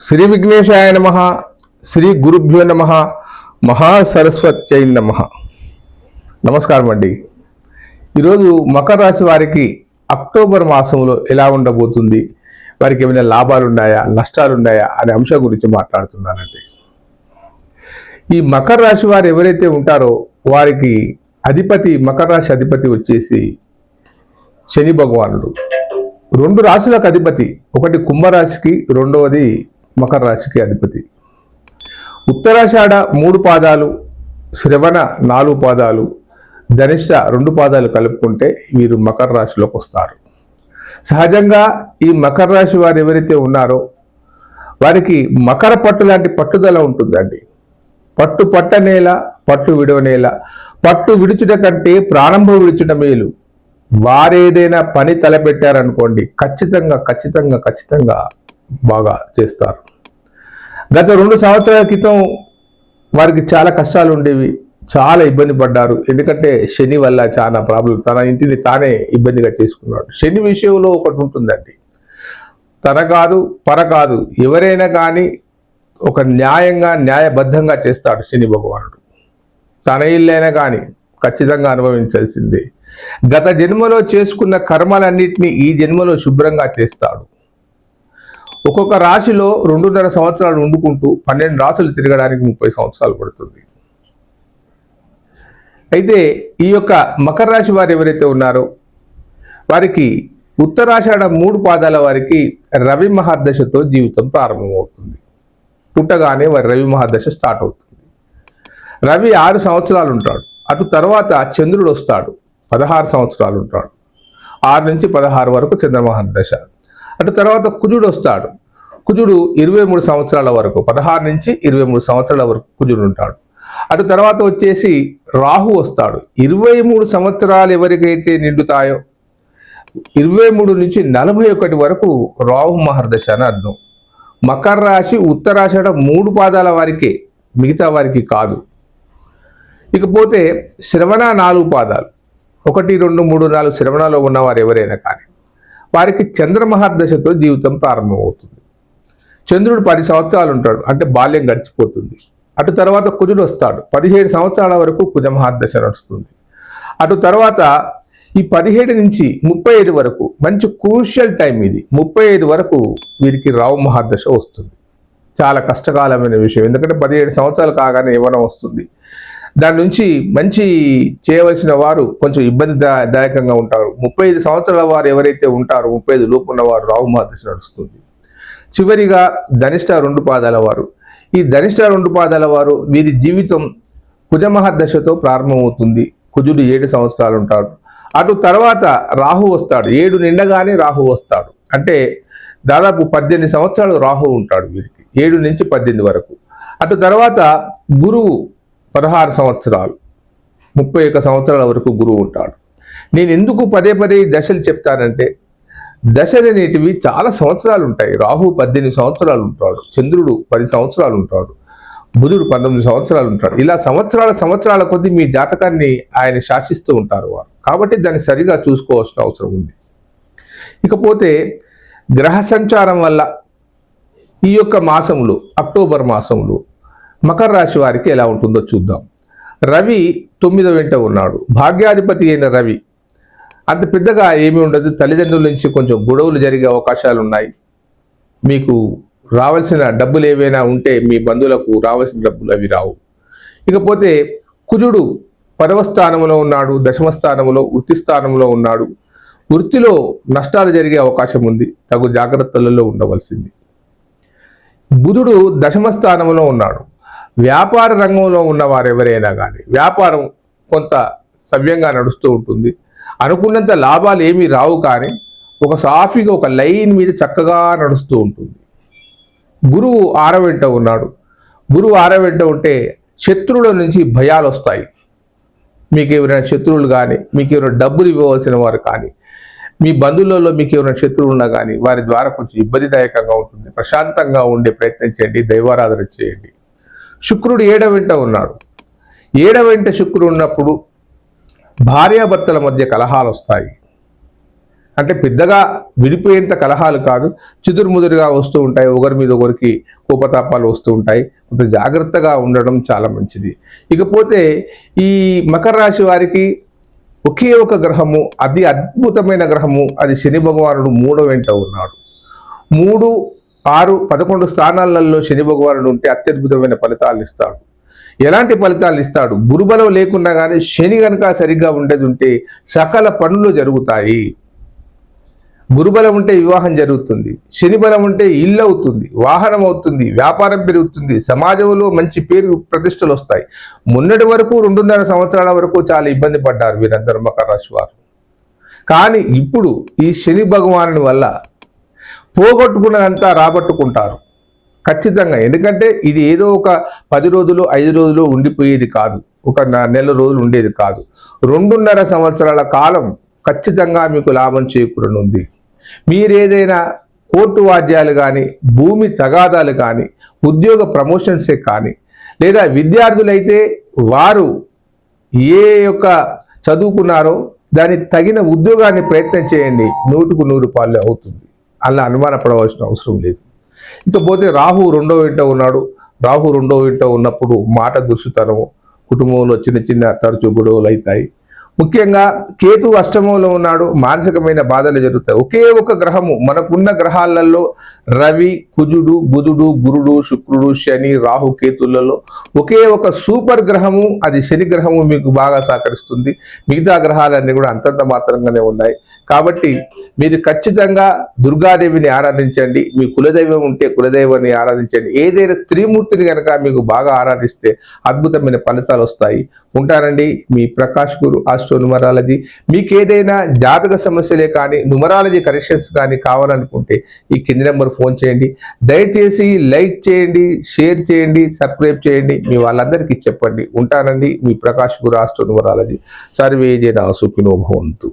శ్రీ విఘ్నేశాయ నమ శ్రీ గురుభ్యో నమ మహాసరస్వత్యై నమ. నమస్కారం అండి. ఈరోజు మకర రాశి వారికి అక్టోబర్ మాసంలో ఎలా ఉండబోతుంది? వారికి ఏమైనా లాభాలు ఉన్నాయా నష్టాలు ఉన్నాయా అనే అంశం గురించి మాట్లాడుతున్నానండి. ఈ మకర రాశి వారు ఎవరైతే ఉంటారో వారికి అధిపతి మకర రాశి అధిపతి వచ్చేసి శని భగవానుడు. రెండు రాశులకు అధిపతి ఒకటి కుంభరాశికి రెండవది మకర రాశికి అధిపతి. ఉత్తరాషాఢ మూడు పాదాలు శ్రవణ నాలుగు పాదాలు ధనిష్ట రెండు పాదాలు కలుపుకుంటే వీరు మకర రాశిలోకి వస్తారు. సహజంగా ఈ మకర రాశి వారు ఎవరైతే ఉన్నారో వారికి మకర పట్టు లాంటి పట్టుదల ఉంటుందండి. పట్టు పట్టనేల పట్టు విడవనేల. పట్టు విడుచుట కంటే ప్రారంభం విడుచుట మేలు. వారేదైనా పని తలపెట్టారనుకోండి ఖచ్చితంగా ఖచ్చితంగా ఖచ్చితంగా బాగా చేస్తారు. గత రెండు సంవత్సరాల క్రితం వారికి చాలా కష్టాలు ఉండేవి. చాలా ఇబ్బంది పడ్డారు. ఎందుకంటే శని వల్ల చాలా ప్రాబ్లం తన ఇంటిని తానే ఇబ్బందిగా చేసుకున్నాడు. శని విషయంలో ఒకటి ఉంటుందండి. తన కాదు పర కాదు. ఎవరైనా కానీ ఒక న్యాయంగా న్యాయబద్ధంగా చేస్తాడు శని భగవానుడు. తన ఇల్లైనా కానీ ఖచ్చితంగా అనుభవించాల్సిందే. గత జన్మలో చేసుకున్న కర్మలన్నింటినీ ఈ జన్మలో శుభ్రంగా చేస్తాడు. ఒక్కొక్క రాశిలో రెండున్నర సంవత్సరాలు వండుకుంటూ పన్నెండు రాశులు తిరగడానికి ముప్పై సంవత్సరాలు పడుతుంది. అయితే ఈ యొక్క మకర రాశి వారు ఎవరైతే ఉన్నారో వారికి ఉత్తరాషాఢ మూడు పాదాల వారికి రవి మహాదశతో జీవితం ప్రారంభమవుతుంది. పుట్టగానే వారి రవి మహాదశ స్టార్ట్ అవుతుంది. రవి ఆరు సంవత్సరాలు ఉంటాడు. అటు తర్వాత చంద్రుడు వస్తాడు. పదహారు సంవత్సరాలు ఉంటాడు. ఆరు నుంచి పదహారు వరకు చంద్రమహాదశ అటు తర్వాత కుజుడు వస్తాడు. కుజుడు ఇరవై మూడు సంవత్సరాల వరకు పదహారు నుంచి ఇరవై మూడు సంవత్సరాల వరకు కుజుడు ఉంటాడు. అటు తర్వాత వచ్చేసి రాహు వస్తాడు. ఇరవై మూడు సంవత్సరాలు ఎవరికైతే నిండుతాయో ఇరవై మూడు నుంచి నలభై ఒకటి వరకు రాహు మహర్దశ అని అర్థం. మకర రాశి ఉత్తరాషాఢ మూడు పాదాల వారికే మిగతా వారికి కాదు. ఇకపోతే శ్రవణ నాలుగు పాదాలు. ఒకటి రెండు మూడు నాలుగు శ్రవణలో ఉన్నవారు ఎవరైనా కానీ వారికి చంద్రమహర్దశతో జీవితం ప్రారంభమవుతుంది. చంద్రుడు పది సంవత్సరాలు ఉంటాడు అంటే బాల్యం గడిచిపోతుంది. అటు తర్వాత కుజుడు వస్తాడు పదిహేడు సంవత్సరాల వరకు కుజమహాదశ నడుస్తుంది. అటు తర్వాత ఈ పదిహేడు నుంచి ముప్పై ఐదు వరకు మంచి క్రూషియల్ టైం ఇది ముప్పై ఐదు వరకు వీరికి రావు మహాదశ వస్తుంది. చాలా కష్టకాలమైన విషయం ఎందుకంటే పదిహేడు సంవత్సరాలు కాగానే యవ్వనం వస్తుంది. దాని నుంచి మంచి చేయవలసిన వారు కొంచెం ఇబ్బంది దాయకంగా ఉంటారు. ముప్పై ఐదు సంవత్సరాల వారు ఎవరైతే ఉంటారో ముప్పై ఐదు లోపు ఉన్నవారు రావు నడుస్తుంది. చివరిగా ధనిష్ట రెండు పాదాల వారు. ఈ ధనిష్ట రెండు పాదాల వారు వీరి జీవితం కుజమహర్దశతో ప్రారంభమవుతుంది. కుజుడు ఏడు సంవత్సరాలు ఉంటాడు. అటు తర్వాత రాహు వస్తాడు. ఏడు నిండగానే రాహు వస్తాడు. అంటే దాదాపు పద్దెనిమిది సంవత్సరాలు రాహు ఉంటాడు వీరికి. ఏడు నుంచి పద్దెనిమిది వరకు. అటు తర్వాత గురువు పదహారు సంవత్సరాలు ముప్పై ఒక్క సంవత్సరాల వరకు గురువు ఉంటాడు. నేను ఎందుకు పదే పదే దశలు చెప్తానంటే దశలు అనేటివి చాలా సంవత్సరాలు ఉంటాయి. రాహు పద్దెనిమిది సంవత్సరాలు ఉంటాడు చంద్రుడు పది సంవత్సరాలు ఉంటాడు బుధుడు పంతొమ్మిది సంవత్సరాలు ఉంటాడు. ఇలా సంవత్సరాల సంవత్సరాల కొద్దీ మీ జాతకాన్ని ఆయన శాసిస్తూ ఉంటారు వారు. కాబట్టి దాన్ని సరిగా చూసుకోవాల్సిన అవసరం ఉంది. ఇకపోతే గ్రహ సంచారం వల్ల ఈ యొక్క మాసంలో అక్టోబర్ మాసంలో మకర రాశి వారికి ఎలా ఉంటుందో చూద్దాం. రవి తొమ్మిదో వెంట ఉన్నాడు. భాగ్యాధిపతి అయిన రవి. అంత పెద్దగా ఏమీ ఉండదు. తల్లిదండ్రుల నుంచి కొంచెం గొడవలు జరిగే అవకాశాలు ఉన్నాయి. మీకు రావాల్సిన డబ్బులు ఏవైనా ఉంటే మీ బంధువులకు రావాల్సిన డబ్బులు అవి రావు. ఇకపోతే కుజుడు పదవ స్థానంలో ఉన్నాడు. దశమ స్థానంలో వృత్తి స్థానంలో ఉన్నాడు. వృత్తిలో నష్టాలు జరిగే అవకాశం ఉంది. తగు జాగ్రత్తలలో ఉండవలసింది. బుధుడు దశమ స్థానంలో ఉన్నాడు. వ్యాపార రంగంలో ఉన్నవారు ఎవరైనా కానీ వ్యాపారం కొంత సవ్యంగా నడుస్తూ ఉంటుంది. అనుకున్నంత లాభాలు ఏమీ రావు కానీ ఒక సాఫీగా ఒక లైన్ మీద చక్కగా నడుస్తూ ఉంటుంది. గురువు ఆరవెంట ఉన్నాడు. గురువు ఆరవెంట ఉంటే శత్రువుల నుంచి భయాలు వస్తాయి. మీకు ఎవరైనా శత్రువులు కానీ మీకు ఎవరైనా డబ్బులు ఇవ్వవలసిన వారు కానీ మీ బంధువులలో మీకు ఎవరైనా శత్రువులు ఉన్నా కానీ వారి ద్వారా కొంచెం ఇబ్బందిదాయకంగా ఉంటుంది. ప్రశాంతంగా ఉండే ప్రయత్నం చేయండి. దైవారాధన చేయండి. శుక్రుడు ఏడవ వెంట ఉన్నాడు? ఏడవ వెంట శుక్రుడు ఉన్నప్పుడు భార్యాభర్తల మధ్య కలహాలు వస్తాయి. అంటే పెద్దగా విడిపోయేంత కలహాలు కాదు చిదురుముదురుగా వస్తూ ఉంటాయి. ఒకరి మీద ఒకరికి కోపతాపాలు వస్తూ ఉంటాయి. కొంత జాగ్రత్తగా ఉండడం చాలా మంచిది. ఇకపోతే ఈ మకర రాశి వారికి ఒకే ఒక గ్రహము అది అద్భుతమైన గ్రహము అది శని భగవానుడు మూడో వెంట ఉన్నాడు. మూడు ఆరు పదకొండు స్థానాలలో శని భగవానుడు ఉంటే అత్యద్భుతమైన ఫలితాలు ఇస్తాడు. ఎలాంటి ఫలితాలు ఇస్తాడు? గురుబలం లేకున్నా కానీ శని కనుక సరిగ్గా ఉండేది ఉంటే సకల పనులు జరుగుతాయి. గురుబలం ఉంటే వివాహం జరుగుతుంది. శని బలం ఉంటే ఇల్లు అవుతుంది వాహనం అవుతుంది వ్యాపారం పెరుగుతుంది సమాజంలో మంచి పేరు ప్రతిష్టలు వస్తాయి. మొన్నటి వరకు రెండున్నర సంవత్సరాల వరకు చాలా ఇబ్బంది పడ్డారు వీరందరూ మకర రాశి వారు. కానీ ఇప్పుడు ఈ శని భగవానుని వల్ల పోగొట్టుకున్నదంతా రాబట్టుకుంటారు. ఖచ్చితంగా. ఎందుకంటే ఇది ఏదో ఒక పది రోజులు ఐదు రోజులు ఉండిపోయేది కాదు. ఒక నెల రోజులు ఉండేది కాదు. రెండున్నర సంవత్సరాల కాలం ఖచ్చితంగా మీకు లాభం చేకూరనుంది. మీరేదైనా కోర్టు వాద్యాలు కానీ భూమి తగాదాలు కానీ ఉద్యోగ ప్రమోషన్సే కానీ లేదా విద్యార్థులైతే వారు ఏ యొక్క చదువుకున్నారో దానికి తగిన ఉద్యోగాన్ని ప్రయత్నం చేయండి. నూటుకు నూరు పాలు అవుతుంది. అలా అనుమానపడవలసిన అవసరం లేదు. ఇకపోతే రాహు రెండో ఇంట ఉన్నాడు. రాహు రెండో ఇంట ఉన్నప్పుడు మాట దుర్సుతనము కుటుంబంలో చిన్న చిన్న తరచు గొడవలు అవుతాయి. ముఖ్యంగా కేతు అష్టమంలో ఉన్నాడు. మానసికమైన బాధలు జరుగుతాయి. ఒకే ఒక గ్రహము మనకున్న గ్రహాలలో రవి కుజుడు బుధుడు గురుడు శుక్రుడు శని రాహు కేతులలో ఒకే ఒక సూపర్ గ్రహము అది శని గ్రహము మీకు బాగా సహకరిస్తుంది. మిగతా గ్రహాలన్నీ కూడా అంతంత మాత్రంగానే ఉన్నాయి. కాబట్టి మీరు ఖచ్చితంగా దుర్గాదేవిని ఆరాధించండి మీ కులదైవం ఉంటే కులదైవాన్ని ఆరాధించండి. ఏదైనా త్రిమూర్తిని కనుక మీకు బాగా ఆరాధిస్తే అద్భుతమైన ఫలితాలు వస్తాయి. ఉంటారండి మీ ప్రకాష్ గురు ఆస్ట్రో న్యూమరాలజీ మీకు ఏదైనా జాతక సమస్యలే కానీ న్యూమరాలజీ కరెక్షన్స్ కానీ కావాలనుకుంటే ఈ కింది నెంబర్ ఫోన్ చేయండి. దయచేసి లైక్ చేయండి షేర్ చేయండి సబ్స్క్రైబ్ చేయండి. మీ వాళ్ళందరికీ చెప్పండి. ఉంటానండి మీ ప్రకాష్ గురు ఆస్ట్రో న్యూమరాలజీ సర్వే జన సుఖినో భవంతు.